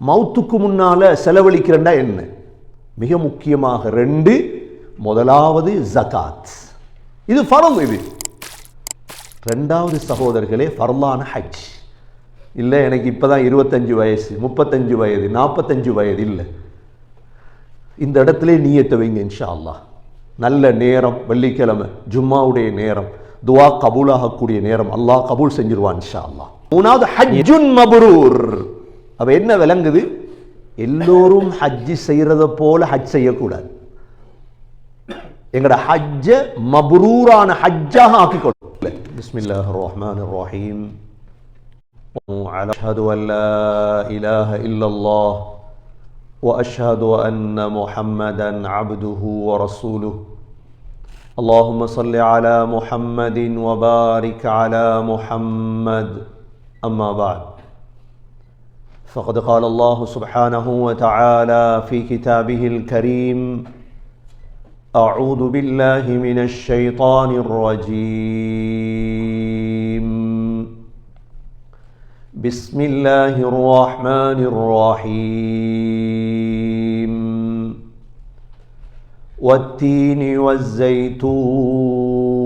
மவுத்துக்கு முன்னால் செலவழிக்கிறண்டா என்ன? மிக முக்கியமாக ரெண்டு முதலாவது ஜகாத் இது ஃபரம் இது. ரெண்டாவது சகோதரர்களே ஃபர்லான ஹஜ். இல்லை எனக்கு இப்போ தான் இருபத்தஞ்சு வயசு முப்பத்தஞ்சு வயது நாற்பத்தஞ்சு வயது இல்லை. இந்த இடத்துல நீயத்தை வைங்க இன்ஷா அல்லாஹ் நல்ல நேரம் வெள்ளிக்கிழமை ஜும்மாவுடைய நேரம் துவா கபூலாகக்கூடிய நேரம் அல்லாஹ் கபூல் செஞ்சிருவான் இன்ஷா அல்லாஹ் மூணாவது ஹஜ்ஜுன் மபரூர். அவ என்ன விளங்குது எல்லோரும் ஹஜ்ஜி செய்யறத போல ஹஜ் செய்யக்கூடாது எங்கட ஹஜ்ஜ மபரூரான ஹஜ்ஜாக ஆக்கி கொள்ள பிஸ்மில்லாஹ் ரஹ்மான் ரஹீம் أشهد أن لا إله إلا الله واشهد ان محمدا عبده ورسوله اللهم صل على محمد وبارك على محمد اما بعد فقد قال الله سبحانه وتعالى في كتابه الكريم أعوذ بالله من الشيطان الرجيم. بسم الله الرحمن الرحيم. والتين والزيتون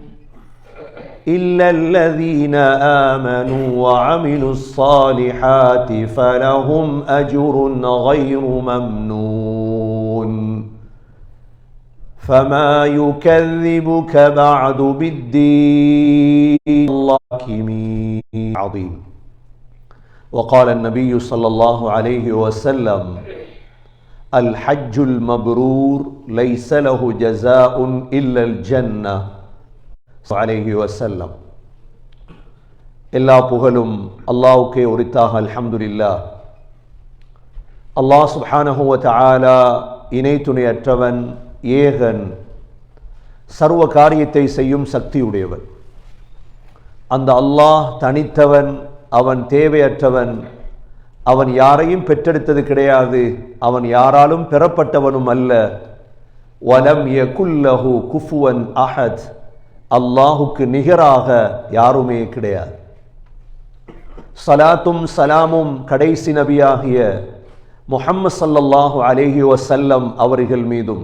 إلا الذين آمنوا وعملوا الصالحات فلهم أجر غير ممنون. فما يكذبك بعد بالدين. الله عظيم. وقال النبي صلى الله عليه وسلم الحج المبرور ليس له جزاء إلا الجنة. அலஹி வசல்லம் எல்லா புகழும் அல்லாவுக்கே உரித்தாக அல்ஹம்துல்லா அல்லாஹ் சுஹானஹுவ தாலா இணை துணையற்றவன் ஏகன் சர்வ காரியத்தை செய்யும் சக்தியுடையவன். அந்த அல்லாஹ் தனித்தவன் அவன் தேவையற்றவன் அவன் யாரையும் பெற்றெடுத்தது கிடையாது அவன் யாராலும் பெறப்பட்டவனும் அல்ல. வலம் யகுல்லஹு குஃபுவன் அஹத். அல்லாஹுக்கு நிகராக யாருமே கிடையாது. சலாத்தும் சலாமும் கடைசி நபியாகிய முஹம்மது சல்லல்லாஹு அலேஹி வசல்லம் அவர்கள் மீதும்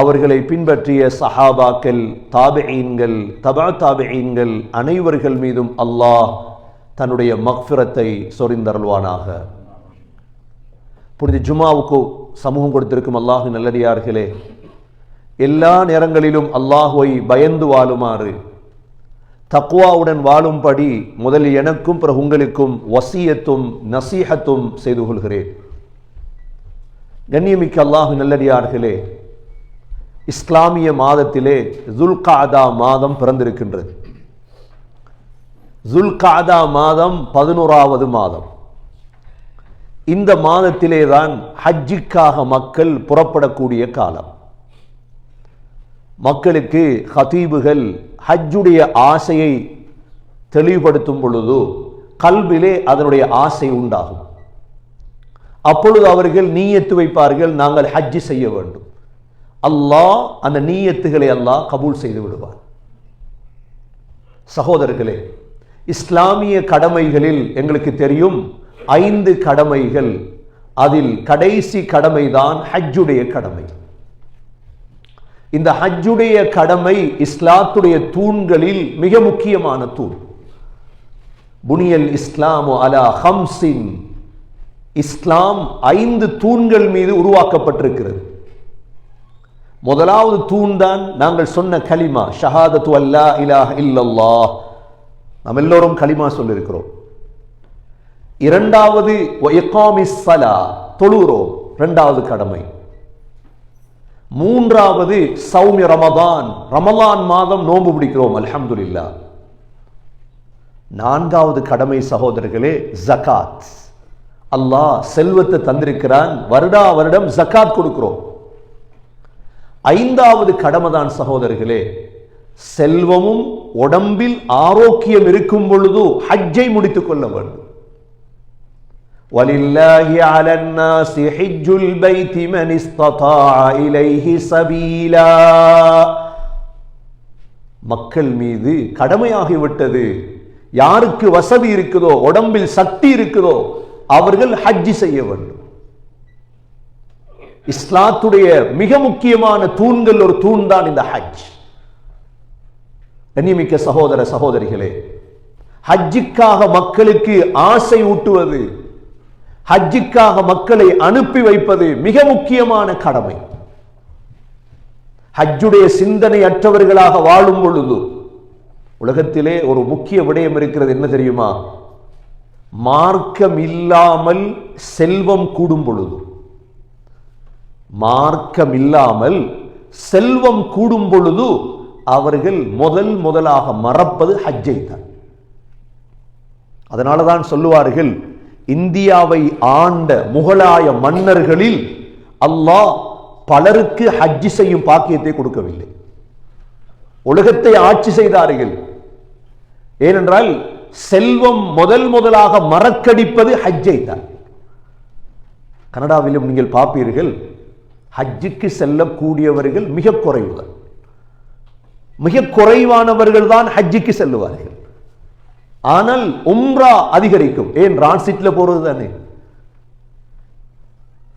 அவர்களை பின்பற்றிய சஹாபாக்கள் தாபெயின்கள் தபா தாபெயின்கள் அனைவர்கள் மீதும் அல்லாஹ் தன்னுடைய மக்ஃபிரத்தை சொரிந்தருள்வானாக. புனித ஜுமாவுக்கு சமூகம் கொடுத்திருக்கும் அல்லாஹு நல்லடியார்களே எல்லா நேரங்களிலும் அல்லாஹுவை பயந்து வாழுமாறு. தக்குவாவுடன் வாழும்படி முதலில் எனக்கும் பிறகு உங்களுக்கும் வசியத்தும் நசீகத்தும் செய்து கொள்கிறேன். கண்ணியமிக்க அல்லாஹு நல்லடியார்களே இஸ்லாமிய மாதத்திலே ஜுல்காதா மாதம் பிறந்திருக்கின்றது. ஜுல்காதா மாதம் பதினோராவது மாதம். இந்த மாதத்திலே தான் ஹஜ்ஜிக்காக மக்கள் புறப்படக்கூடிய காலம். மக்களுக்கு ஹதீபுகள் ஹஜ்ஜுடைய ஆசையை தெளிவுபடுத்தும் பொழுது கல்விலே அதனுடைய ஆசை உண்டாகும். அப்பொழுது அவர்கள் நீயத்து வைப்பார்கள் நாங்கள் ஹஜ்ஜி செய்ய வேண்டும். அல்லாஹ் அந்த நீயத்துகளை அல்லாஹ் கபூல் செய்து விடுவார். சகோதரர்களே இஸ்லாமிய கடமைகளில் எங்களுக்கு தெரியும் ஐந்து கடமைகள் அதில் கடைசி கடமைதான் ஹஜ்ஜுடைய கடமை. இந்த ஹஜ்ஜுடைய கடமை இஸ்லாத்துடைய தூண்களில் மிக முக்கியமான தூண். புனியல் இஸ்லாம் அலா ஹம்சின். இஸ்லாம் ஐந்து தூண்கள் மீது உருவாக்கப்பட்டிருக்கிறது. முதலாவது தூண் தான் நாங்கள் சொன்ன கலிமா ஷஹாதத்து அல்லா இலாஹ் இல்லல்லா நாம் எல்லோரும் களிமா சொல்லியிருக்கிறோம் இரண்டாவது தொழுகிறோம். இரண்டாவது கடமை. மூன்றாவது சௌமிய ரமதான். ரமலான் மாதம் நோன்பு பிடிக்கிறோம் அல்ஹம்துலில்லா நான்காவது கடமை சகோதரர்களே ஜகாத் அல்லாஹ் செல்வத்தை தந்திருக்கிறான். வருடா வருடம் ஜகாத் கொடுக்கிறோம். ஐந்தாவது கடமை தான் சகோதரர்களே செல்வமும் உடம்பில் ஆரோக்கியம் இருக்கும் பொழுது ஹஜ்ஜை முடித்துக் கொள்ள வேண்டும். ولله على الناس حج البيت من استطاع إليه سبيلا மக்கள் மீது கடமையாகிவிட்டது யாருக்கு வசதி இருக்குதோ உடம்பில் சக்தி இருக்குதோ அவர்கள் ஹஜ்ஜி செய்ய வேண்டும் இஸ்லாத்துடைய மிக முக்கியமான தூண்கள் ஒரு தூண் தான் இந்த ஹஜ் கண்ணியமிக்க சகோதர சகோதரிகளே ஹஜ்ஜுக்காக மக்களுக்கு ஆசை ஊட்டுவது ஹஜ்ஜிக்காக மக்களை அனுப்பி வைப்பது மிக முக்கியமான கடமை. ஹஜ்ஜுடைய சிந்தனை அற்றவர்களாக வாழும் பொழுது உலகத்திலே ஒரு முக்கிய விடயம் இருக்கிறது என்ன தெரியுமா? மார்க்கம் இல்லாமல் செல்வம் கூடும் பொழுது. மார்க்கம் இல்லாமல் செல்வம் கூடும் பொழுது அவர்கள் முதல் முதலாக மறப்பது ஹஜ்ஜை தான். அதனால தான் சொல்லுவார்கள் இந்தியாவை ஆண்ட முகலாய மன்னர்களில் அல்லாஹ் பலருக்கு ஹஜ்ஜி செய்யும் பாக்கியத்தை கொடுக்கவில்லை. உலகத்தை ஆட்சி செய்தார்கள். ஏனென்றால் செல்வம் முதல் முதலாக மறக்கடிப்பது ஹஜ்ஜை தான். கனடாவிலும் நீங்கள் பார்ப்பீர்கள் ஹஜ்ஜுக்கு செல்லக்கூடியவர்கள் மிக குறைவுதான். மிக குறைவானவர்கள் தான் ஹஜ்ஜுக்கு செல்லுவார்கள். ஆனால் உம்ரா அதிகரிக்கும். ஏன்? டிரான்சிட்ல போறது தானே.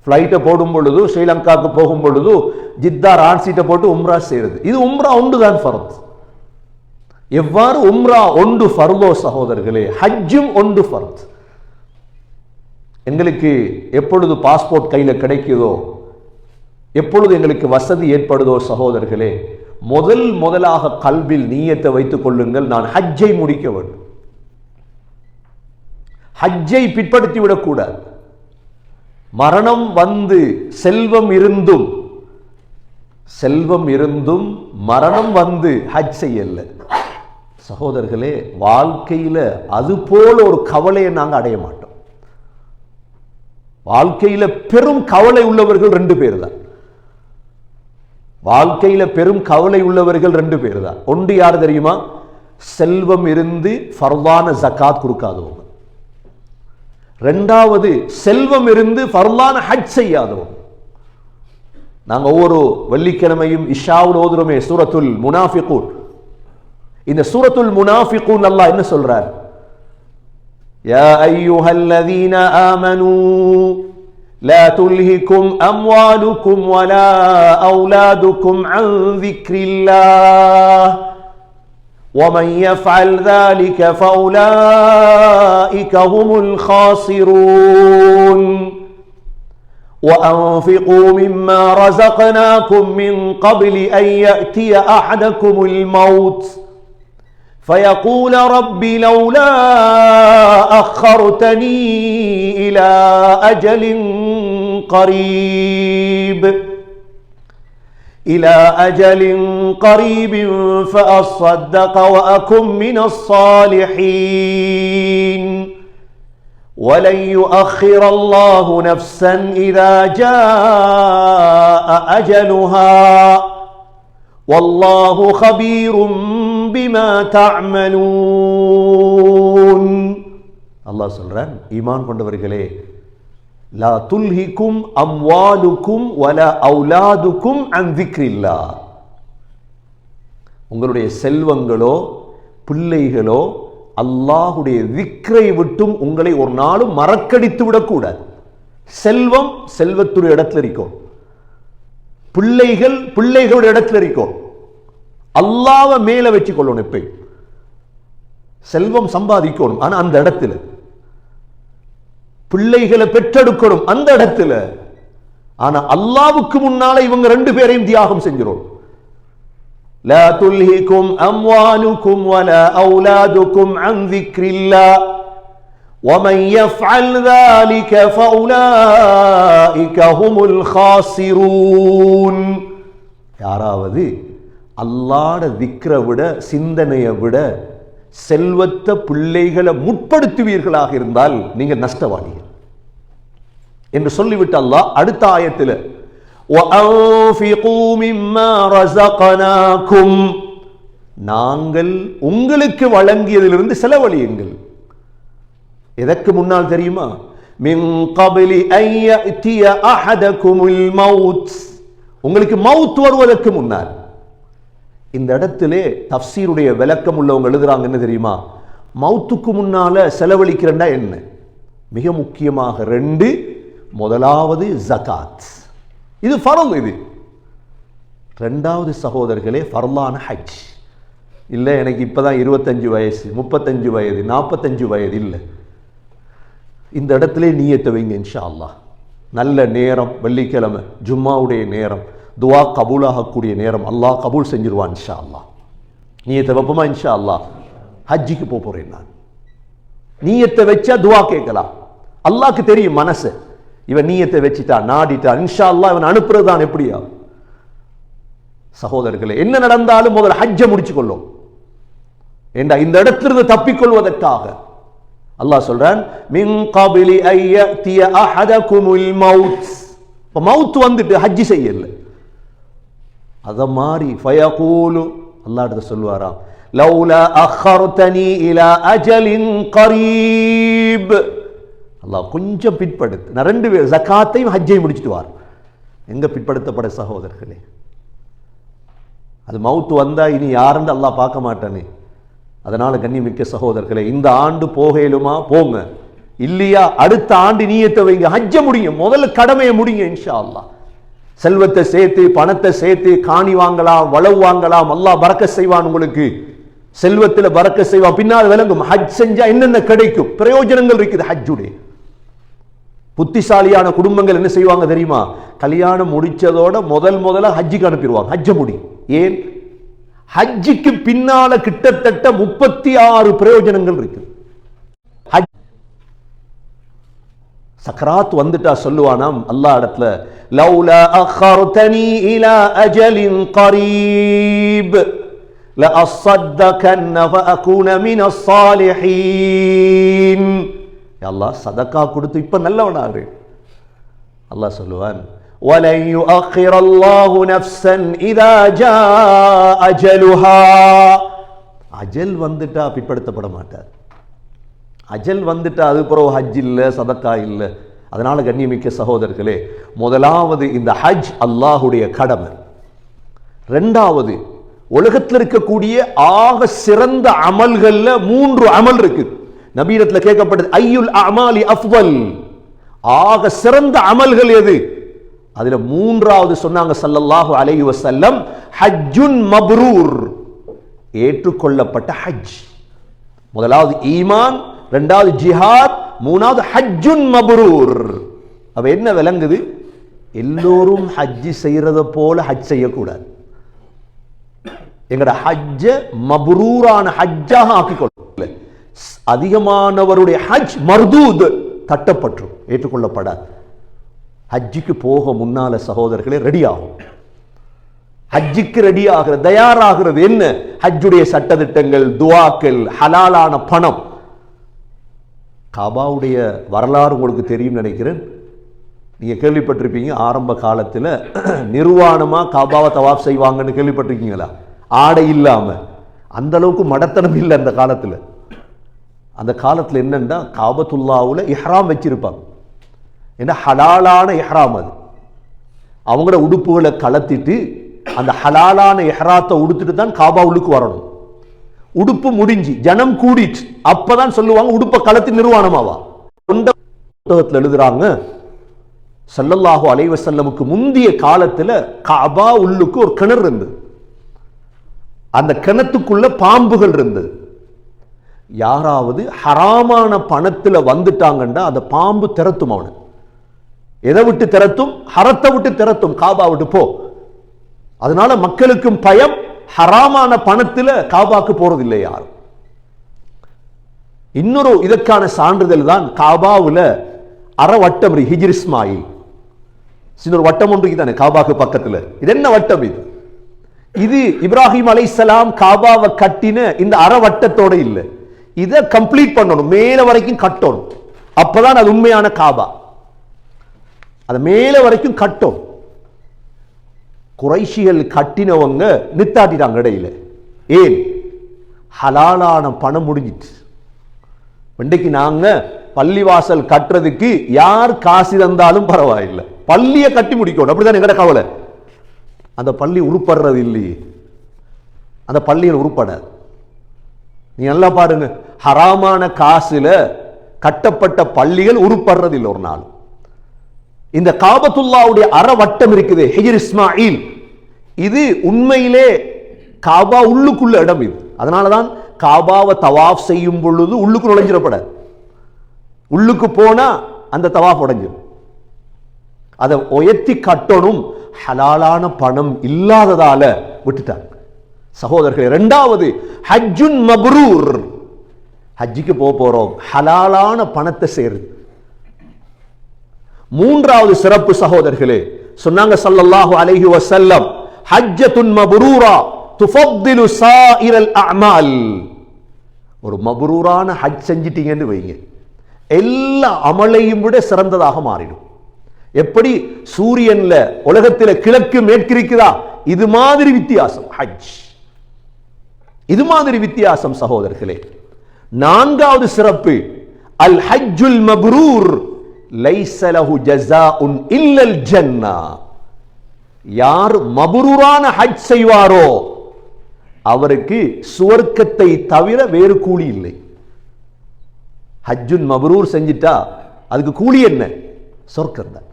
ஃப்ளைட்டை போடும் பொழுது ஸ்ரீலங்காவுக்கு போகும் பொழுது ஜித்தா ரான்சீட்டை போட்டு உம்ரா செய்யறது. இது உம்ரா ஒன்று தான் ஃபரத். எவ்வாறு உம்ரா ஒன்று ஃபர்தோ சகோதரர்களே ஹஜ்ஜும் ஒன்று ஃபர்த். எங்களுக்கு எப்பொழுது பாஸ்போர்ட் கையில் கிடைக்குதோ எப்பொழுது எங்களுக்கு வசதி ஏற்படுதோ சகோதரர்களே முதல் முதலாக கல்வில் நீயத்தை வைத்துக் கொள்ளுங்கள். நான் ஹஜ்ஜை முடிக்க வேண்டும். ஹஜ்ஜை பிற்படுத்தி விடக்கூடாது மரணம் வந்து செல்வம் இருந்தும் செல்வம் இருந்தும் மரணம் வந்து ஹஜ் செய்யல சகோதரர்களே வாழ்க்கையில அது போல ஒரு கவலையை நாங்க அடைய மாட்டோம். வாழ்க்கையில பெரும் கவலை உள்ளவர்கள் ரெண்டு பேர் தான் வாழ்க்கையில பெரும் கவலை உள்ளவர்கள் ரெண்டு பேர் தான் ஒன்று யார் தெரியுமா? செல்வம் இருந்து ஃபர்வான ஜக்காத் கொடுக்காதவங்க. ரெண்டாவது செல்வம் இருந்து ஃபர்லான ஹஜ் செய்யாதவங்க நாங்க ஒவ்வொரு வெள்ளிக்கிழமையும் இஷாவில் ஓதுறோமே சூரத்துல் முனாஃபிகூன் இந்த சூரத்துல் முனாஃபிகூன் அல்லாஹ் என்ன சொல்றார் يا أيها الذين آمنوا لا تلهكم أموالكم ولا أولادكم عن ذكر الله ومن يفعل ذلك فأولئك هم الخاسرون. وأنفقوا مما رزقناكم من قبل أن يأتي أحدكم الموت. فيقول رب لولا أخرتني إلى أجل قريب. إلى أجل قريب فأصدق وأكن من الصالحين ولن يؤخر الله نفسا إذا جاء أجلها والله خبير بما تعملون الله சொல்றான் ஈமான் கொண்டவர்களே லா துல்ஹிக்கும் அம்வாலுக்கும் வல அவுலாதுக்கும் அந்திக்ரில்லா உங்களுடைய செல்வங்களோ பிள்ளைகளோ அல்லாஹுடைய விக்ரை விட்டும் உங்களை ஒரு நாளும் மறக்கடித்து விடக்கூடாது. செல்வம் செல்வத்துடைய இடத்துல இருக்கும். பிள்ளைகள் பிள்ளைகளுடைய இடத்துல இருக்கும். அல்லாவை மேல வச்சு கொள்ளணும் எப்ப செல்வம் சம்பாதிக்கணும். ஆனா அந்த இடத்துல. பிள்ளைகளை பெற்றெடுக்கணும் அந்த இடத்துல ஆனா அல்லாவுக்கு முன்னால இவங்க ரெண்டு பேரையும் தியாகம் செஞ்சிடும் لا تلهكم أموالكم ولا أولادكم عن ذكر الله ومن يفعل ذلك فأولئك هم الخاسرون யாராவது அல்லாட திக்ரை விட சிந்தனையை விட செல்வத்த பிள்ளைகளை முற்படுத்துவீர்களாக இருந்தால் நீங்கள் நஷ்டவாதிகள். என்று சொல்லிவிட்டு அல்லாஹ் அடுத்த ஆயத்தில் நாங்கள் உங்களுக்கு வழங்கியதிலிருந்து செலவழியுங்கள். எதற்கு முன்னால் தெரியுமா? உங்களுக்கு மவுத் வருவதற்கு முன்னால். இந்த இடத்திலே தஃசீருடைய விளக்கம் உள்ளவங்க எழுதுறாங்க என்ன தெரியுமா? மவுத்துக்கு முன்னால செலவழிக்கிறண்டா என்ன? மிக முக்கியமாக ரெண்டு முதலாவது ஜகாத் இது ஃபரல் இது. ரெண்டாவது சகோதரர்களே ஃபர்லான ஹஜ். இல்லை எனக்கு இப்பதான் இருபத்தஞ்சு வயசு முப்பத்தஞ்சு வயது நாற்பத்தஞ்சு வயது இல்லை. இந்த இடத்துல நீயத்தை வைங்க இன்ஷா அல்லா நல்ல நேரம் வெள்ளிக்கிழமை ஜும்மாவுடைய நேரம். துவா கபூலாகக்கூடிய நேரம் அல்லாஹ் கபூல் செஞ்சிருவான் இன்ஷா அல்லாஹ் நீயத்தை வைப்போமா இன்ஷா அல்லாஹ் ஹஜ்ஜிக்கு போக போறேன் நான். நீயத்தை வச்சா துவா கேட்கலாம். அல்லாஹ்க்கு தெரியும் மனசு. இவன் நீயத்தை வச்சுட்டான் நாடிட்டான். இன்ஷா அல்லா இவன் அனுப்புறதுதான் எப்படியா சகோதரர்களே என்ன நடந்தாலும் முதல்ல ஹஜ்ஜை முடிச்சு கொள்ளும் ஏண்டா இந்த இடத்திலிருந்து தப்பிக்கொள்வதற்காக. அல்லாஹ் சொல்றான் மின் கபிலி ஐயத்திய அஹதகுமுல் மவுத். இப்போ மவுத் வந்துட்டு ஹஜ்ஜி செய்யல. அதை மாதிரி ஃபயகூலு அல்லாட்ட சொல்லுவாரா சொல்வாராம் அஹர்தனி இலா அஜலின் கரீப். அல்லாஹ் கொஞ்சம் பிற்படுத்து நான் ரெண்டு பேர் ஜக்காத்தையும் ஹஜ்ஜையும் முடிச்சிட்டு வார். எங்க பிற்படுத்தப்பட சகோதரர்களே? அது மவுத்து வந்தால் இனி யாருன்னு அல்லாஹ் பார்க்க மாட்டானே. கண்ணி மிக்க சகோதரர்களே இந்த ஆண்டு போகையிலுமா போங்க. இல்லையா அடுத்த ஆண்டு நீயத்தை வைங்க. ஹஜ்ஜ முடியும் முதல்ல கடமையை முடியும் இன்ஷா அல்லாஹ். செல்வத்தை சேர்த்து பணத்தை சேர்த்து காணி வாங்கலாம் வளவு வாங்கலாம் அல்லா பறக்க செய்வான் உங்களுக்கு. செல்வத்தில் பறக்க செய்வான். பின்னால் விளங்கும். ஹஜ் செஞ்சா என்னென்ன கிடைக்கும்? பிரயோஜனங்கள் இருக்குது ஹஜ்ஜுடைய. புத்திசாலியான குடும்பங்கள் என்ன செய்வாங்க தெரியுமா? கல்யாணம் முடிச்சதோட முதல் முதல்ல ஹஜ்ஜுக்கு அனுப்பிடுவாங்க. ஹஜ்ஜ முடி. ஏன்? ஹஜ்ஜுக்கு பின்னால கிட்டத்தட்ட முப்பத்தி ஆறு பிரயோஜனங்கள் இருக்கு ஹஜ் சக்கராத் வந்துட்டா சொல்லுவானாம் அல்லா இடத்துல லவ்ல அஹர்தனி இலா அஜலின் கரீப் ல لأصدقن فأكون من الصالحين அல்லாஹ் சதக்கா கொடுத்து இப்போ நல்லவனாரு. அல்லாஹ் சொல்லுவான் وَلَنْ يُؤَخِّرَ اللَّهُ نَفْسًا إِذَا جَاءَ أَجَلُهَا அஜல் வந்துட்டா பிற்படுத்தப்பட மாட்டார். அஜல் வந்துட்டு அது பிறகு ஹஜ் இல்லை சதக்கா இல்லை. அதனால் கண்ணியமிக்க சகோதரர்களே முதலாவது இந்த ஹஜ் அல்லாஹுடைய கடமை. ரெண்டாவது உலகத்தில் இருக்கக்கூடிய ஆக சிறந்த அமல்களில் மூன்று அமல் இருக்கு. நபீனத்தில் கேட்கப்பட்டது ஐயுல் அமாலி அஃவல் ஆக சிறந்த அமல்கள் எது? அதுல மூன்றாவது சொன்னாங்க சல்லல்லாஹு அலைஹி வசல்லம் ஹஜ்ஜுன் மப்ரூர். ஏற்றுக்கொள்ளப்பட்ட ஹஜ். முதலாவது ஈமான் ரெண்டாவது ஜிஹாத் மூணாவது ஹஜ்ஜுன் மபரூர். அப்ப என்ன விளங்குது? எல்லோரும் ஹஜ்ஜி செய்யறத போல ஹஜ் செய்யக்கூடாது. எங்கட ஹஜ்ஜ மபரூரான ஹஜ்ஜாக ஆக்கிக்கொள்ள. அதிகமானவருடைய ஹஜ் மர்தூத் தட்டப்பற்றும் ஏற்றுக்கொள்ளப்படாது. ஹஜ்ஜிக்கு போக முன்னால சகோதரர்களே ரெடி ஆகும் ஹஜ்ஜிக்கு ரெடி ஆகிறது தயாராகிறது என்ன? ஹஜ்ஜுடைய சட்டதிட்டங்கள் துவாக்கள் ஹலாலான பணம். காபாவுடைய வரலாறு உங்களுக்கு தெரியும் நினைக்கிறேன். நீங்கள் கேள்விப்பட்டிருப்பீங்க ஆரம்ப காலத்தில் நிர்வாணமாக காபாவை தவாப் செய்வாங்கன்னு கேள்விப்பட்டிருக்கீங்களா? ஆடை இல்லாமல் அந்த அளவுக்கு மடத்தனம் இல்லை அந்த காலத்தில். அந்த காலத்தில் என்னன்னா காபத்துல்லாவில் இஹ்ராம் வச்சுருப்பாங்க. ஏன்னா ஹலாலான இஹ்ராம் அது. அவங்களோட உடுப்புகளை கலத்திட்டு அந்த ஹலாலான எஹராத்தை உடுத்துட்டு தான் காபா உள்ளுக்கு வரணும். உடுப்பு முடிஞ்சு ஜனம் கூடிட்டு அப்பதான் சொல்லுவாங்க உடுப்பை களத்து நிர்வாணமாவா? கொண்ட புத்தகத்தில் எழுதுறாங்க ஸல்லல்லாஹு அலைஹி செல்லமுக்கு முந்திய காலத்துல காபா உள்ளுக்கு ஒரு கிணறு இருந்தது. அந்த கிணத்துக்குள்ள பாம்புகள் இருந்தது. யாராவது ஹராமான பணத்துல வந்துட்டாங்கன்னா அந்த பாம்பு திறத்தும் அவனு. எதை விட்டு திறத்தும் ஹரத்தை விட்டு திறத்தும் காபா விட்டு போ. அதனால மக்களுக்கும் பயம் ஹராமான பணத்துல காபாக்கு போறதில்லை யாரும். இன்னொரு இதற்கான சான்றிதழ் தான் காபாவுல அறவட்டம் இருக்கு, சின்ன ஒரு வட்டம் ஒன்று தானே காபாக்கு பக்கத்துல. இது என்ன வட்டம் இது? இது இப்ராஹிம் அலைஹிஸ்ஸலாம் காபாவை கட்டின இந்த அறவட்டத்தோட இல்ல. இதை கம்ப்ளீட் பண்ணணும் மேல வரைக்கும் கட்டணும். அப்பதான் அது உண்மையான காபா. அதை மேல வரைக்கும் கட்டும் குறைஷிகள் கட்டினவங்க நித்தாட்டிட்டாங்க இடையில். ஏன்? ஹலாலான பணம் முடிஞ்சிட்டு இன்றைக்கு நாங்கள் பள்ளிவாசல் கட்டுறதுக்கு யார் காசு தந்தாலும் பரவாயில்லை. பள்ளியை கட்டி முடிக்கணும். அப்படிதான் எங்கட கவலை? அந்த பள்ளி உருப்படுறது இல்லையே. அந்த பள்ளியில் உருப்படாது. நீ நல்லா பாருங்க. ஹராமான காசில் கட்டப்பட்ட பள்ளிகள் உருப்படுறது இல்லை ஒரு நாள் இந்த காபத்துல்லாவுடைய அறவட்டம் இருக்குது ஹெஜர் இஸ்மாயில். இது உண்மையிலே காபா உள்ளுக்குள்ள இடம் இது. அதனாலதான் காபாவை தவாஃப் செய்யும் பொழுது உள்ளுக்கு நுழைஞ்சிடப்படாது உள்ளுக்கு போனா அந்த தவாஃப் உடஞ்சிடும் அதை உயர்த்தி கட்டணும். ஹலாலான பணம் இல்லாததால விட்டுட்டாங்க. சகோதரர்களே இரண்டாவது ஹஜ்ஜுன் மப்ரூர். ஹஜ்ஜிக்கு போக போறோம். ஹலாலான பணத்தை சேரு மூன்றாவது சிறப்பு சகோதரர்களே சொன்னாங்க சல்லல்லாஹு அலைஹி வஸல்லம் ஹஜ்ஜத்துன் மபுரூரா துஃபத்திலு சாயிரல் அமால் ஒரு மபுரூரான ஹஜ் செஞ்சிட்டீங்கன்னு வைங்க. எல்லா அமலையும் விட சிறந்ததாக மாறிடும். எப்படி? சூரியன்ல உலகத்துல கிழக்கு மேற்கிருக்குதா? இது மாதிரி வித்தியாசம் ஹஜ். இது மாதிரி வித்தியாசம் சகோதரர்களே. நான்காவது சிறப்பு அல் ஹஜ்ஜுல் மபுரூர். லைசலஹு ஜஸா உன் இல்லல் ஜன்னா. யார் மபுரூரான ஹஜ் செய்வாரோ அவருக்கு சுவர்க்கத்தை தவிர வேறு கூலி இல்லை. ஹஜ்ஜுன் மபரூர் செஞ்சிட்டா அதுக்கு கூலி என்ன? சொர்க்கம் தான்.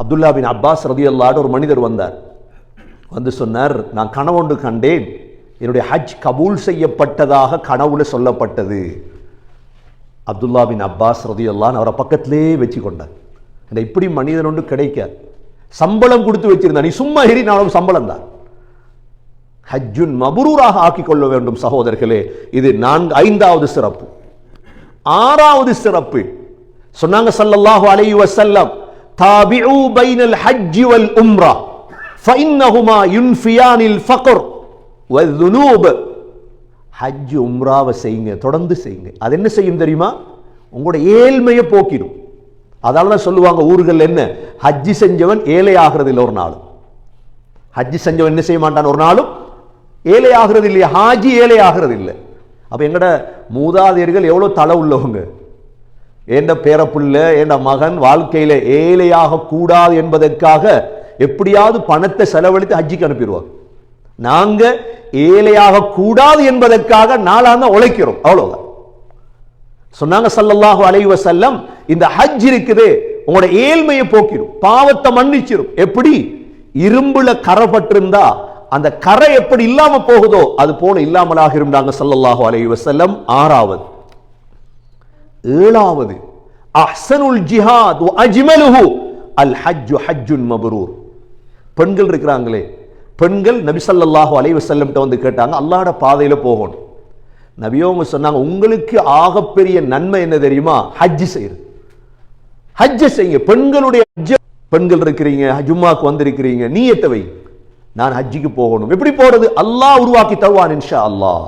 அப்துல்லா பின் அப்பாஸ் ரதியல்லாடு ஒரு மனிதர் வந்தார். வந்து சொன்னார் நான் கனவொன்று கண்டேன். என்னுடைய ஹஜ் கபூல் செய்யப்பட்டதாக கனவுல சொல்லப்பட்டது. அப்துல்லா பின் அப்பாஸ் ரதியல்லான் அவரை பக்கத்திலே வச்சு கொண்டார் இந்த இப்படி மனிதன் ஒன்று கிடைக்காது சம்பளம் கொடுத்து வச்சிருந்தா நீ சும்மா ஏறினாலும் சம்பளம் தான். ஹஜ்ஜுன் மபுரூராக ஆக்கிக் கொள்ள வேண்டும் சகோதரர்களே இது நான்கு ஐந்தாவது சிறப்பு. ஆறாவது சிறப்பு சொன்னாங்க சல்லல்லாஹு அலைஹி வஸல்லம் தாபிஉ பைனல் ஹஜ் வல் உம்ரா ஃபஇன்னஹுமா யுன்ஃபியானில் ஃபக்ர் வذுனூப் ஹஜ் உம்ராவை செய்யுங்க தொடர்ந்து செய்யுங்க. அது என்ன செய்யும் தெரியுமா? உங்களோட ஏழ்மையை போக்கிடும். அதால் தான் சொல்லுவாங்க ஊர்கள் என்ன? ஹஜ்ஜி செஞ்சவன் ஏழை ஆகிறது இல்லை ஒரு நாளும். ஹஜ்ஜி செஞ்சவன் என்ன செய்ய மாட்டான் ஒரு நாளும்? ஏழை ஆகிறது இல்லையா ஹாஜி ஏழை ஆகிறது இல்லை அப்போ எங்கட மூதாதையர்கள் எவ்வளோ தலை உள்ளவங்க? ஏண்ட பேரப்புள்ள ஏண்ட மகன் வாழ்க்கையில் ஏழையாக கூடாது என்பதற்காக எப்படியாவது பணத்தை செலவழித்து ஹஜ்ஜிக்கு அனுப்பிடுவாங்க. நாங்க ஏழையாக கூடாது என்பதற்காக நாளாக உழைக்கிறோம். அவ்வளவுதான். சொன்னாங்க சல்லல்லாஹு அலைவ செல்லம் இந்த ஹஜ் இருக்குது உங்களோட ஏழ்மையை போக்கிடும் பாவத்தை மன்னிச்சிடும் எப்படி? இரும்புல கரைப்பட்டிருந்தா அந்த கரை எப்படி இல்லாம போகுதோ அது போல இல்லாமலாக இருந்தாங்க சல்லல்லாஹு அலைவ செல்லம் ஆறாவது. ஏழாவது. அஹ்சனுல் ஜிஹாத் அஜ்மலுஹு அல் ஹஜ்ஜு ஹஜ்ஜுன் மபரூர். பெண்கள் இருக்கிறாங்களே பெண்கள் நபிசல்லாஹு அலைவு செல்லம்கிட்ட வந்து கேட்டாங்க அல்லாட பாதையில் போகணும். நபியோங்க சொன்னாங்க உங்களுக்கு ஆகப்பெரிய நன்மை என்ன தெரியுமா? ஹஜ் செய்யுது ஹஜ் செய்யுங்க. பெண்களுடைய பெண்கள் இருக்கிறீங்க ஜும்மாக்கு வந்திருக்கிறீங்க நீயத்தை வை. நான் ஹஜ்ஜிக்கு போகணும். எப்படி போறது? அல்லாஹ் உருவாக்கி தருவான் இன்ஷா அல்லாஹ்.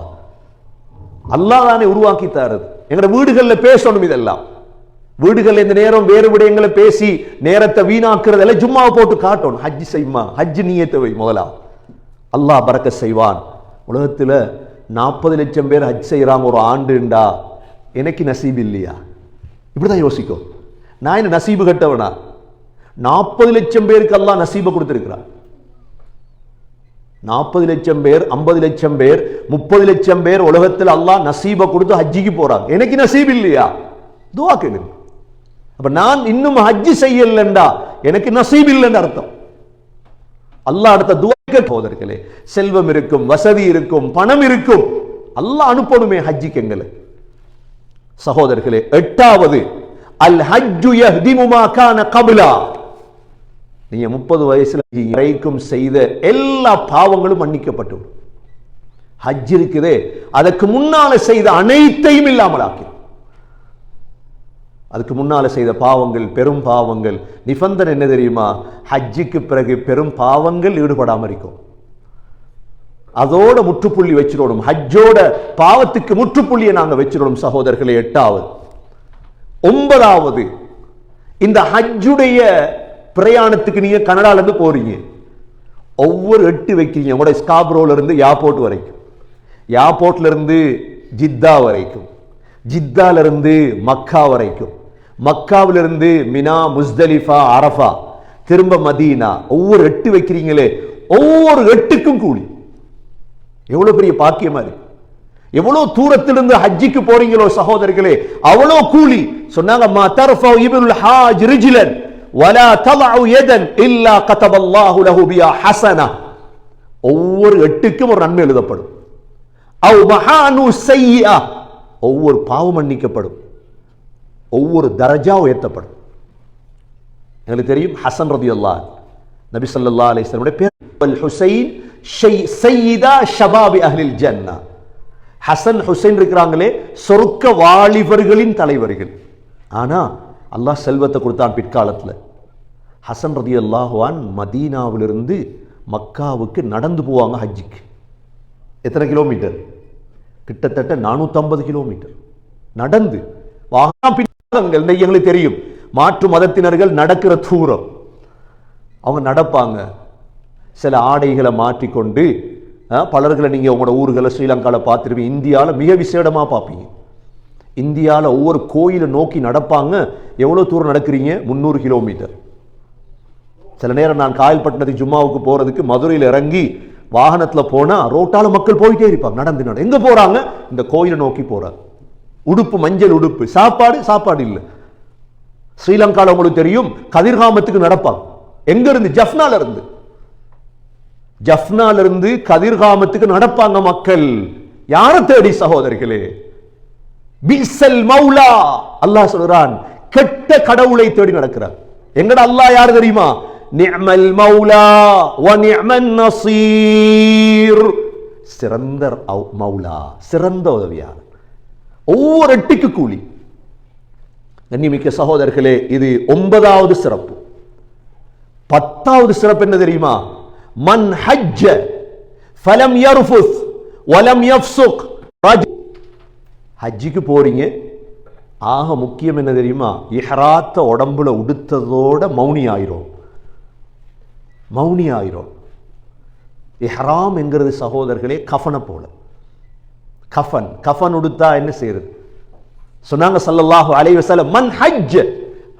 அல்லாஹ் தானே உருவாக்கி தருது எங்களோட வீடுகளில் பேசணும் இதெல்லாம். வீடுகள்ல இந்த நேரம் வேறு விடயங்களை பேசி நேரத்தை வீணாக்குறதெல்லாம் ஜும்மாவை போட்டு காட்டணும். ஹஜ் செய்யுமா ஹஜ் நீயத்தை வை முதலா. அல்லாஹ் பறக்க செய்வான். உலகத்துல நாற்பது லட்சம் பேர் ஹஜ் செய்யறாங்க ஒரு ஆண்டுண்டா எனக்கு நசீபு இல்லையா? இப்படி தான் யோசிக்கும். நான் என்ன நசீபு கட்டவனா? நாற்பது லட்சம் பேருக்கு எல்லாம் நசீபை கொடுத்திருக்கிறான். நாற்பது லட்சம் பேர் ஐம்பது லட்சம் பேர் முப்பது லட்சம் பேர் உலகத்தில் அல்லாஹ் நசீபை கொடுத்து ஹஜ்ஜிக்கு போகிறாங்க எனக்கு நசீப் இல்லையா? துவா கேளுங்க. அப்ப நான் இன்னும் ஹஜ்ஜு செய்யலண்டா. எனக்கு நசீப் இல்லைன்னு அர்த்தம். அல்லாஹ் அடுத்த துவைக்க போதர்களே செல்வம் இருக்கும் வசதி இருக்கும் பணம் இருக்கும். அல்லாஹ் அனுப்பணுமே ஹஜ்ஜிக்கு எங்களை. சகோதரர்களே எட்டாவது அல் ஹஜ்ஜு யஹ்திமு கான கபிலா. நீங்க முப்பது வயசுல வரைக்கும் செய்த எல்லா பாவங்களும் மன்னிக்கப்பட்டு ஹஜ் இருக்குதே அதற்கு முன்னால செய்த அனைத்தையும் இல்லாமல் ஆக்கி அதுக்கு முன்னால செய்த பாவங்கள் பெரும் பாவங்கள். நிபந்தனை என்ன தெரியுமா? ஹஜ்ஜிக்கு பிறகு பெரும் பாவங்கள் ஈடுபடாமல் இருக்கும் அதோட முற்றுப்புள்ளி வச்சிடணும். ஹஜ்ஜோட பாவத்துக்கு முற்றுப்புள்ளியை நாங்க வச்சிடணும் சகோதரர்களே. எட்டாவது. ஒன்பதாவது இந்த ஹஜ்ஜுடைய பிரயாணத்துக்கு நீங்க கனடால இருந்து போறீங்க. ஒவ்வொரு எட்டு வைக்கிறீங்க. உங்களோட ஸ்காப்ரோல இருந்து ஏர்போர்ட் வரைக்கும். ஏர்போர்ட்ல இருந்து ஜித்தா வரைக்கும். ஜித்தாலிருந்து மக்கா வரைக்கும். மக்காவிலிருந்து மினா முஸ்தலிஃபா அரஃபா திரும்ப மதீனா ஒவ்வொரு எட்டு வைக்கிறீங்களே ஒவ்வொரு எட்டுக்கும் கூலி. எவ்வளோ பெரிய பாக்கியமா இருக்கு. எவ்வளோ தூரத்திலிருந்து ஹஜ்ஜிக்கு போறீங்களோ சகோதரர்களே அவ்வளோ கூலி. சொன்னாங்க மா தர்ஃபா இப்னுல் ஹாஜ் ரிஜிலன் வலா தலஉ யதன் இல்லா கதபல்லாஹு லஹு பியா ஒவ்வொரு எட்டுக்கும் ஒரு நன்மை எழுதப்படும். அவ் மஹானு ஒவ்வொரு பாவம் மன்னிக்கப்படும். ஒவ்வொரு தரஜா உயர்த்தப்படும். எங்களுக்கு தெரியும் ஹசன் ரதி அல்லாஹ் நபி ஸல்லல்லாஹு அலிஸ்லமுடைய பேர் ஹுசைன் ஷை- ஷபாபி அஹ்லில் ஜன்னா. ஹசன் ஹுசைன் இருக்கிறாங்களே சொருக்க வாலிபர்களின் தலைவர்கள். ஆனா அல்லாஹ் செல்வத்தை கொடுத்தான் பிற்காலத்தில். ஹசன் ரதி அல்லாஹுவான் மதீனாவிலிருந்து மக்காவுக்கு நடந்து போவாங்க ஹஜ்ஜிக்கு. எத்தனை கிலோமீட்டர்? கிட்டத்தட்ட 450 கிலோமீட்டர். நடந்து வாகனம் பின்னாங்க எங்களுக்கு தெரியும். மாற்று மதத்தினர்கள் நடக்கிற தூரம். அவங்க நடப்பாங்க. சில ஆடைகளை மாற்றிக்கொண்டு பலர்களை நீங்க உங்களோட ஊர்களை ஸ்ரீலங்காவில் பார்த்துருவீங்க இந்தியாவில் மிக விசேடமா பார்ப்பீங்க. இந்தியாவில் ஒவ்வொரு கோயிலை நோக்கி நடப்பாங்க. எவ்வளோ தூரம் நடக்கிறீங்க? முந்நூறு கிலோமீட்டர். சில நேரம் நான் காயல்பட்டினத்துக்கு ஜும்மாவுக்கு போறதுக்கு மதுரையில் இறங்கி வாகனத்துல போனா ரோட்டால மக்கள் போயிட்டே இருப்பாங்க நடந்து நட எங்க போறாங்க? இந்த கோயிலை நோக்கி போறாங்க உடுப்பு மஞ்சள் உடுப்பு. சாப்பாடு சாப்பாடு இல்லை. ஸ்ரீலங்கால உங்களுக்கு தெரியும் கதிர்காமத்துக்கு நடப்பாங்க. எங்க இருந்து ஜஃப்னால இருந்து ஜஃப்னால இருந்து கதிர்காமத்துக்கு நடப்பாங்க மக்கள். யாரை தேடி சகோதரிகளே? பிசல் மௌலா. அல்லாஹ் சொல்றான் கெட்ட கடவுளை தேடி நடக்கிறார். எங்கட அல்லாஹ் யார் தெரியுமா? நிஅமல் மௌலா வ நிஅமன் நசீர். சிறந்த அவ்- மௌலா சிறந்த உதவியார் ஒவ்வொரு எட்டிக்கு கூலி. கண்ணிமிக்க சகோதரர்களே இது ஒன்பதாவது சிறப்பு. பத்தாவது சிறப்பு என்ன தெரியுமா? மன் ஹஜ்ஜ ஃபலம் யர்ஃபுஸ் வலம் யஃப்சுக். ஹஜ்ஜிக்கு போறீங்க. ஆக முக்கியம் என்ன தெரியுமா? இஹராத்த உடம்புல உடுத்ததோட மௌனி ஆயிரும். மௌனி ஆயிரும் இஹ்ராம் என்கிறது சகோதரர்களே கஃனை போல. கஃபன் கஃபன் உடுத்தா என்ன செய்யறது? சொன்னாங்க சல்லல்லாஹு அலைவசல மன் ஹஜ்.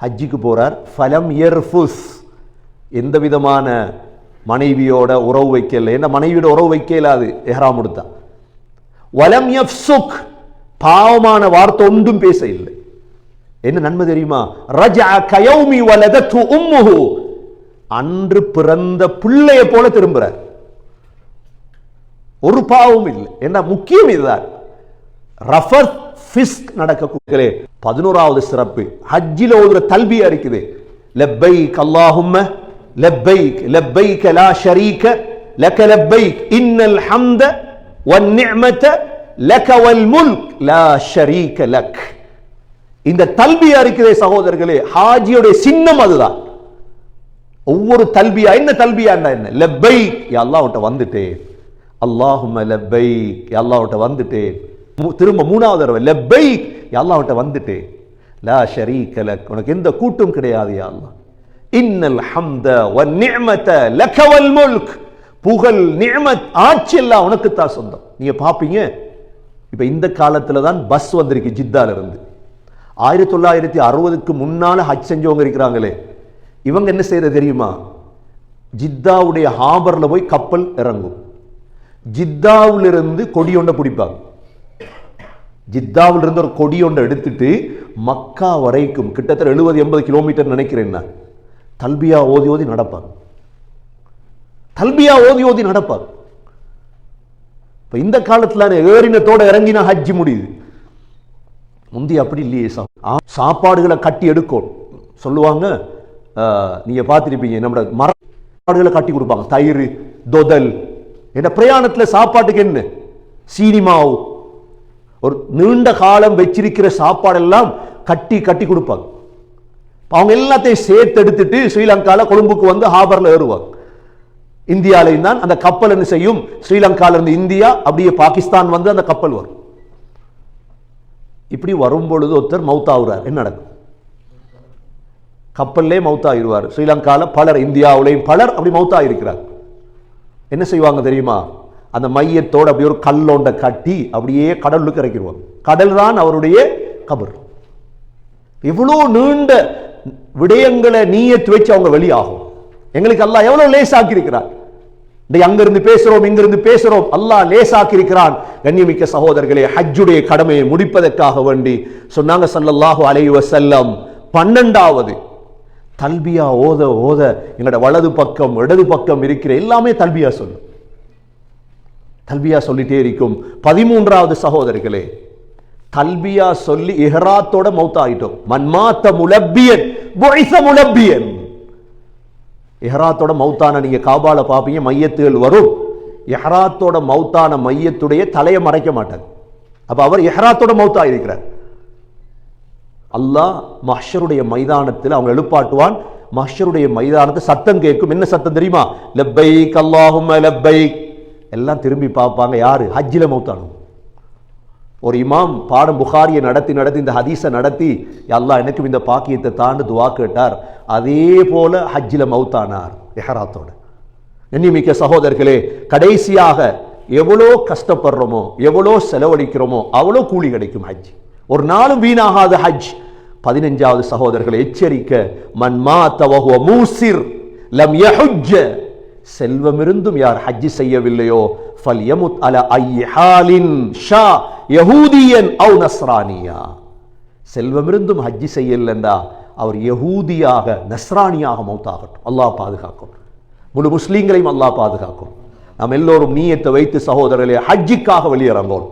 ஹஜ்ஜுக்கு போறார். ஃபலம் எர்ஃபுஸ் எந்த விதமான மனைவியோட உறவு வைக்கல. என்ன மனைவியோட உறவு வைக்கலாது எஹ்ராம் உடுத்தா. வலம் எஃப் சுக் பாவமான வார்த்தை ஒன்றும் பேச இல்லை. என்ன நன்மை தெரியுமா? ரஜா கயௌமி வலதத்து உம்முஹு. அன்று பிறந்த பிள்ளைய போல திரும்புறார் ஒரு பாவம் இல்லை. என்ன முக்கியம் இதுதான். ரஃபர் ஃபிஸ்க் நடக்கக்கூடிய பதினோராவது சிறப்பு. ஹஜ்ஜில் ஒரு தல்பியா இருக்குது லப்பைக் அல்லாஹும்ம லெப்பைக் லெப்பைக் லா ஷரீக லக லெப்பைக். இன்னல் ஹம்த வன்னிஅமத லக வல் முல்க். லா ஷரீக லக். இந்த தல்பியா இருக்குதே சகோதரர்களே ஹாஜியுடைய சின்னம் அதுதான். ஒவ்வொரு தல்பியா என்ன தல்பியா என்ன? லப்பைக். அல்லாவிட்ட வந்துட்டேன் அல்லாஹும லெபை அல்லாவிட்ட வந்துட்டேன் திரும்ப மூணாவது தடவை லெபை அல்லாவிட்ட வந்துட்டேன் லா ஷரீக லக். உனக்கு எந்த கூட்டும் கிடையாது யா அல்லாஹ். இன்னல் ஹம்த வ நிஅமத லக முல்க். புகழ் நிஅமத் ஆட்சி எல்லாம் உனக்கு தான் சொந்தம். நீங்க பாப்பீங்க? இப்ப இந்த காலத்துல தான் பஸ் வந்திருக்கு ஜித்தால இருந்து ஆயிரத்தி தொள்ளாயிரத்தி அறுபதுக்கு முன்னால ஹஜ் செஞ்சவங்க இருக்கிறாங்களே. இவங்க என்ன செய்யறது தெரியுமா? ஜித்தாவுடைய ஹாபர்ல போய் கப்பல் இறங்கும். ஜித்தாவிலிருந்து கொடியொண்டை பிடிப்பாங்க. ஜித்தாவிலிருந்து ஒரு கொடியொண்டை எடுத்துட்டு மக்கா வரைக்கும் கிட்டத்தட்ட எழுபது எண்பது கிலோமீட்டர் நினைக்கிறேன் நான். தல்பியா ஓதி ஓதி நடப்பாங்க. தல்பியா ஓதி ஓதி நடப்பாங்க. இப்ப இந்த காலத்துல ஏறினத்தோட இறங்கினா ஹஜ்ஜி முடியுது. முந்தி அப்படி இல்லையே சா- சாப்பாடுகளை கட்டி எடுக்கும் சொல்லுவாங்க ஆஹ், நீங்க பார்த்திருப்பீங்க நம்ம மரப்பாடுகளை கட்டி கொடுப்பாங்க. தயிர் தொதல். என்ன பிரயாணத்துல சாப்பாட்டுக்கு என்ன? சீனிமாவு. ஒரு நீண்ட காலம் வச்சிருக்கிற சாப்பாடெல்லாம் கட்டி கட்டி கொடுப்பாங்க. அவங்க எல்லாத்தையும் சேர்த்து எடுத்துட்டு ஸ்ரீலங்கால கொழும்புக்கு வந்து ஹாபர்ல ஏறுவாங்க. இந்தியாலையும் தான் அந்த கப்பல் என்ன செய்யும்? ஸ்ரீலங்கால இருந்து இந்தியா அப்படியே பாகிஸ்தான் வந்து அந்த கப்பல் வரும். இப்படி வரும் பொழுது ஒருத்தர் மவுத்தாகுறார் என்ன நடக்கும்? கப்பல்லே மவுத்தாகிடுவார் ஸ்ரீலங்கால பலர் இந்தியாவிலையும் பலர் அப்படி மவுத்தாயிருக்கிறார். என்ன செய்வாங்க தெரியுமா? அந்த மையத்தோட அப்படியே ஒரு கல்லோண்ட கட்டி அப்படியே கடலுக்கு இறக்கிடுவாங்க. கடல் தான் அவருடைய கபர். இவ்வளோ நீண்ட விடயங்களை நீயத்து வச்சு அவங்க வெளியாகும். எங்களுக்கு அல்லாஹ் எவ்வளோ லேசாக்கி இருக்கிறார் அங்கிருந்து பேசுகிறோம் இங்கிருந்து பேசுகிறோம் அல்லாஹ் லேசாக்கி இருக்கிறான் கண்ணியமிக்க சகோதரர்களே ஹஜ்ஜுடைய கடமையை முடிப்பதற்காக வேண்டி சொன்னாங்க சல்லல்லாஹு அலைவ செல்லம் பன்னெண்டாவது தல்பியா ஓத ஓத எங்களோட வலது பக்கம் இடது பக்கம் இருக்கிற எல்லாமே தல்பியா சொல்லும் தல்பியா சொல்லிட்டே இருக்கும். பதிமூன்றாவது சகோதரர்களே தல்பியா சொல்லி இஹ்ராத்தோட மௌத்தாயிட்டோம். மன்மாத்த முலப்பியன் புழைச முலப்பியன். எஹராத்தோட மௌத்தான நீங்க காபால பாப்பீங்க மையத்துகள் வரும். எஹராத்தோட மௌத்தான மையத்துடைய தலையை மறைக்க மாட்டாங்க அப்ப அவர் எஹராத்தோட மௌத்தா இருக்கிறார் அல்லாஹ் மஹ்ஷருடைய மைதானத்தில் அவங்க எழுப்பாட்டுவான். மஹ்ஷருடைய மைதானத்தை சத்தம் கேட்கும். என்ன சத்தம் தெரியுமா? லெப்பை அல்லாஹும்ம லெப்பை எல்லாம் திரும்பி பார்ப்பாங்க. யாரு? ஹஜ்ஜில் மௌத்தானும் ஒரு இமாம் பாடம் புகாரியை நடத்தி நடத்தி இந்த ஹதீஸை நடத்தி எல்லாம் எனக்கும் இந்த பாக்கியத்தை தாண்டு துவா கேட்டார். அதே போல ஹஜ்ஜில் மௌத்தானார். எஹராத்தோட எண்ணிமிக்க சகோதரர்களே கடைசியாக எவ்வளோ கஷ்டப்படுறோமோ எவ்வளோ செலவழிக்கிறோமோ அவ்வளோ கூலி கிடைக்கும் ஹஜ் ஒரு நாளும் வீணாகாத ஹஜ். பதினஞ்சாவது சகோதரர்களை எச்சரிக்க மன்மா தவஹுவ மூசிர் லம் யஹுஜ்ஜ. செல்வமிருந்தும் யார் ஹஜ் செய்யவில்லையோ ஃபல் யமுத் அல ஐஹாலின் ஷா யஹூதியன் அவு நஸ்ரானியா. செல்வமிருந்தும் ஹஜ் செய்யலண்டா அவர் யகூதியாக நஸ்ரானியாக மௌத்தாகட்டும். அல்லாஹ் பாதுகாக்கும். முழு முஸ்லீம்களையும் அல்லாஹ் பாதுகாக்கும். நாம் எல்லோரும் நீயத்தை வைத்து சகோதரர்களே ஹஜ்ஜிக்காக வெளியிறங்கோம்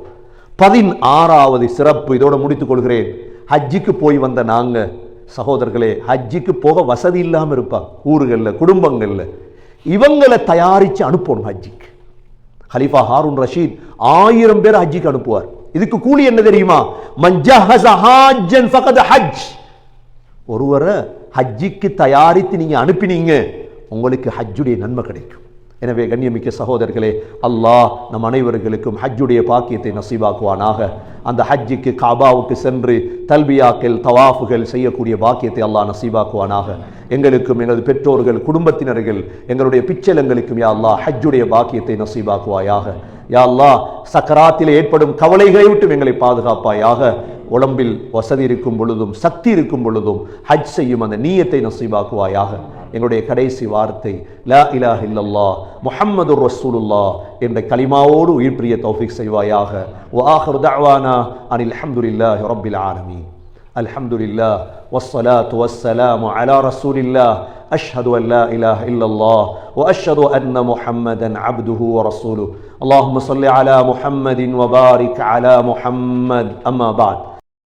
பதினாறாவது சிறப்பு இதோட முடித்துக் கொள்கிறேன். ஹஜ்ஜிக்கு போய் வந்த நாங்கள் சகோதரர்களே ஹஜ்ஜிக்கு போக வசதி இல்லாமல் இருப்பாங்க ஊர்களில் குடும்பங்களில். இவங்களை தயாரித்து அனுப்பணும் ஹஜ்ஜிக்கு. ஹலிஃபா ஹாரூன் ரஷீத் ஆயிரம் பேர் ஹஜ்ஜிக்கு அனுப்புவார். இதுக்கு கூலி என்ன தெரியுமா? மஞ்சஹஸ ஃபகத் ஹஜ். ஒருவரை ஹஜ்ஜிக்கு தயாரித்து நீங்கள் அனுப்பினீங்க உங்களுக்கு ஹஜ்ஜுடைய நன்மை கிடைக்கும். எனவே கண்ணியமிக்க சகோதரர்களே அல்லாஹ் நம் அனைவர்களுக்கும் ஹஜ்ஜுடைய பாக்கியத்தை நசீவாக்குவானாக. அந்த ஹஜ்ஜிக்கு காபாவுக்கு சென்று தல்பியாக்கள் தவாஃபுகள் செய்யக்கூடிய பாக்கியத்தை அல்லாஹ் நசீவாக்குவானாக. எங்களுக்கும் எங்களது பெற்றோர்கள் குடும்பத்தினர்கள் எங்களுடைய பிச்சலங்களுக்கும் யா அல்லாஹ் ஹஜ்ஜுடைய பாக்கியத்தை நசீவாக்குவாயாக. யா அல்லாஹ் சக்கராத்தில் ஏற்படும் கவலைகளை விட்டும் எங்களை பாதுகாப்பாயாக. உடம்பில் வசதி இருக்கும் பொழுதும் சக்தி இருக்கும் பொழுதும் ஹஜ் செய்யும் அந்த நீயத்தை நசீபாக்குவாயாக எங்களுடைய கடைசி வார்த்தை லா இலாஹ இல்லல்லா முஹம்மது ரசூலுல்லா என்ற கலிமாவோடு உயிர் பிரிய தௌஃபிக் செய்வாயாக வாஹர் தஅவானா அனில் அல்ஹம்துலில்லாஹி ரப்பில் ஆலமீன் الحمد لله والصلاة والسلام على رسول الله أشهد أن لا إله إلا الله وأشهد أن محمدا عبده ورسوله اللهم صل على محمد وبارك على محمد أما بعد